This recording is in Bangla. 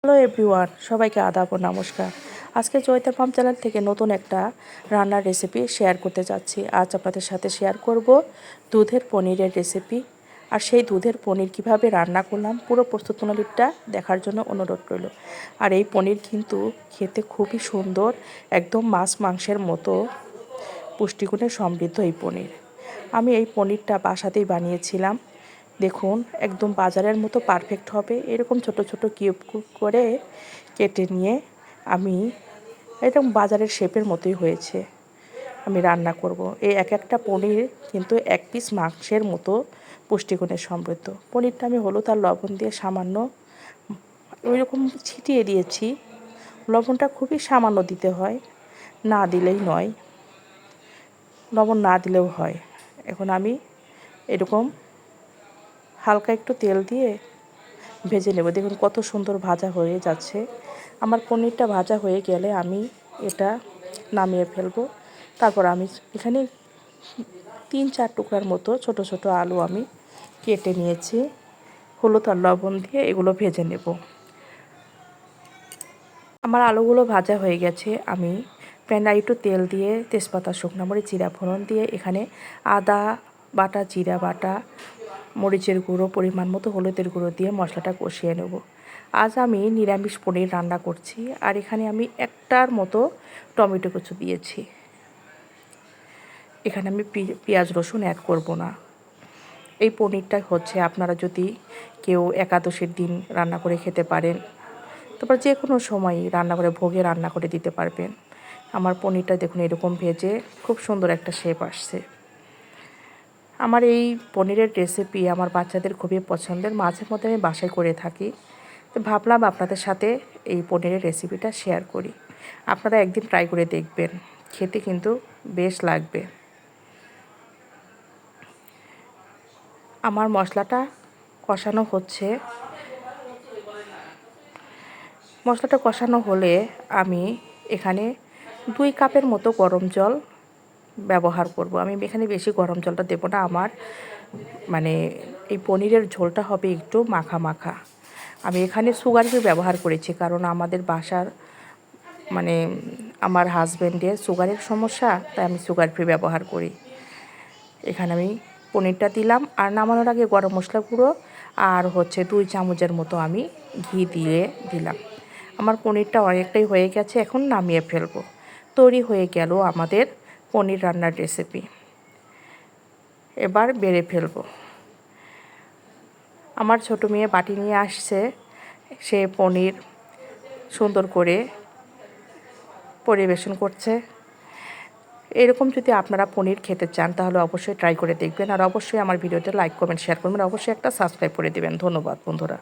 হ্যালো এভরিওয়ান সবাইকে আদাব ও নমস্কার। আজকে জয়িতা পাম চ্যানেল থেকে নতুন একটা রান্নার রেসিপি শেয়ার করতে যাচ্ছি। আজ আপনাদের সাথে শেয়ার করব দুধের পনিরের রেসিপি আর সেই দুধের পনির কীভাবে রান্না করলাম, পুরো প্রস্তুতনালীটা দেখার জন্য অনুরোধ রইল। আর এই পনির কিন্তু খেতে খুবই সুন্দর, একদম মাছ মাংসের মতো, পুষ্টিগুণে সমৃদ্ধ এই পনির। আমি এই পনিরটা বাসাতেই বানিয়েছিলাম। দেখুন, একদম বাজারের মতো পারফেক্ট হবে। এরকম ছোট ছোট কিউব করে কেটে নিয়ে আমি এরকম বাজারের শেপের মতোই হয়েছে। আমি রান্না করব। এই এক একটা পনির কিন্তু এক পিস মাংসের মতো পুষ্টিগুণে সমৃদ্ধ। পনিরটা আমি হলুদ আর লবণ দিয়ে সামান্য ওই রকম ছিটিয়ে দিয়েছি। লবণটা খুবই সামান্য দিতে হয়, না দিলেই নয়। লবণ না দিলেও হয়। এখন আমি এরকম হালকা একটু তেল দিয়ে ভেজে নেব। দেখুন কত সুন্দর ভাজা হয়ে যাচ্ছে। আমার পনিরটা ভাজা হয়ে গেলে আমি এটা নামিয়ে ফেলব। তারপর আমি এখানে তিন চার টুকরার মতো ছোট ছোট আলু আমি কেটে নিয়েছি। হলুদ আর লবণ দিয়ে এগুলো ভেজে নেব। আমার আলুগুলো ভাজা হয়ে গেছে। আমি প্যানে একটু তেল দিয়ে তেজপাতা, শুকনো মরিচ, জিরা ফোড়ন দিয়ে এখানে আদা বাটা, জিরা বাটা মরিচের গুঁড়ো, পরিমাণ মতো হলুদের গুঁড়ো দিয়ে মশলাটা কষিয়ে নেব। আজ আমি নিরামিষ পনির রান্না করছি আর এখানে আমি একটার মতো টমেটো কুচু দিয়েছি। এখানে আমি পেঁয়াজ রসুন অ্যাড করব না। এই পনিরটা হচ্ছে আপনারা যদি কেউ একাদশীর দিন রান্না করে খেতে পারেন, তারপর যে কোনো সময় রান্না করে, ভোগে রান্না করে দিতে পারবেন। আমার পনিরটা দেখুন এরকম ভেজে খুব সুন্দর একটা শেপ আসছে। আমার এই পনিরের রেসিপি আমার বাচ্চাদের খুবই পছন্দের। মাঝে মধ্যে আমি বাসায় করে থাকি। তো ভাবলাম আপনাদের সাথে এই পনিরের রেসিপিটা শেয়ার করি। আপনারা একদিন ট্রাই করে দেখবেন। খেতে কিন্তু বেশ লাগবে। আমার মশলাটা কষানো হচ্ছে। মশলাটা কষানো হলে আমি এখানে দুই কাপের মতো গরম জল ব্যবহার করব। আমি এখানে বেশি গরম জলটা দেবো না। আমার মানে এই পনিরের ঝোলটা হবে একটু মাখা মাখা। আমি এখানে সুগার ফ্রি ব্যবহার করেছি কারণ আমাদের বাসার মানে আমার হাজব্যান্ডের সুগারের সমস্যা, তাই আমি সুগার ফ্রি ব্যবহার করি। এখানে আমি পনিরটা দিলাম আর নামানোর আগে গরম মশলা গুঁড়ো আর হচ্ছে দুই চামচের মতো আমি ঘি দিয়ে দিলাম। আমার পনিরটা অনেকটাই হয়ে গেছে, এখন নামিয়ে ফেলব। তৈরি হয়ে গেল আমাদের পনির রান্নার রেসিপি এবার বেড়ে ফেলব। আমার ছোটো মেয়ে বাটি নিয়ে আসছে, সে পনির সুন্দর করে পরিবেশন করছে। এরকম যদি আপনারা পনির খেতে চান, তাহলে অবশ্যই ট্রাই করে দেখবেন। আর অবশ্যই আমার ভিডিওতে লাইক কমেন্ট শেয়ার করবেন। অবশ্যই একটা সাবস্ক্রাইব করে দেবেন। ধন্যবাদ বন্ধুরা।